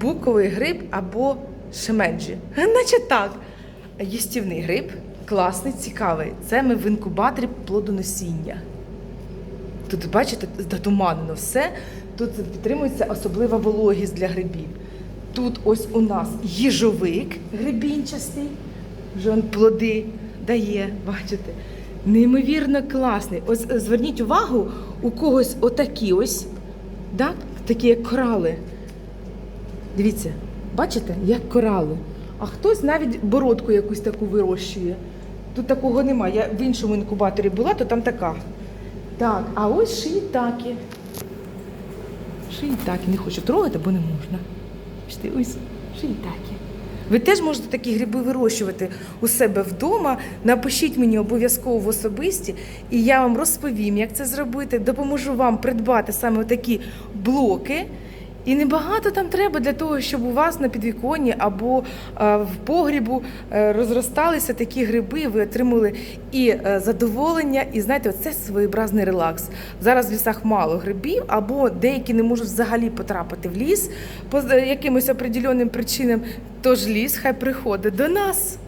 буковий гриб або шемеджі. Наче так. Їстівний гриб, класний, цікавий. Це ми в інкубаторі плодоносіння. Тут, бачите, затуманено все. Тут підтримується особлива вологість для грибів. Тут ось у нас їжовик грибінчастий, вже он плоди дає, бачите. Неймовірно класний. Ось зверніть увагу, у когось отакі ось, да? такі як корали. Дивіться, бачите, як корали. А хтось навіть бородку якусь таку вирощує. Тут такого немає. Я в іншому інкубаторі була, то там така. Так, а ось шиїтаки. Шиїтаки. Не хочу трогати, бо не можна. Бачите, ось шиїтаки. Ви теж можете такі гриби вирощувати у себе вдома. Напишіть мені обов'язково в особисті, і я вам розповім, як це зробити. Допоможу вам придбати саме такі блоки. І небагато там треба для того, щоб у вас на підвіконні або е, в погрібу е, розросталися такі гриби, ви отримали і е, задоволення, і знаєте, це своєобразний релакс. Зараз в лісах мало грибів, або деякі не можуть взагалі потрапити в ліс по якимось определеним причинам. Тож ліс хай приходить до нас.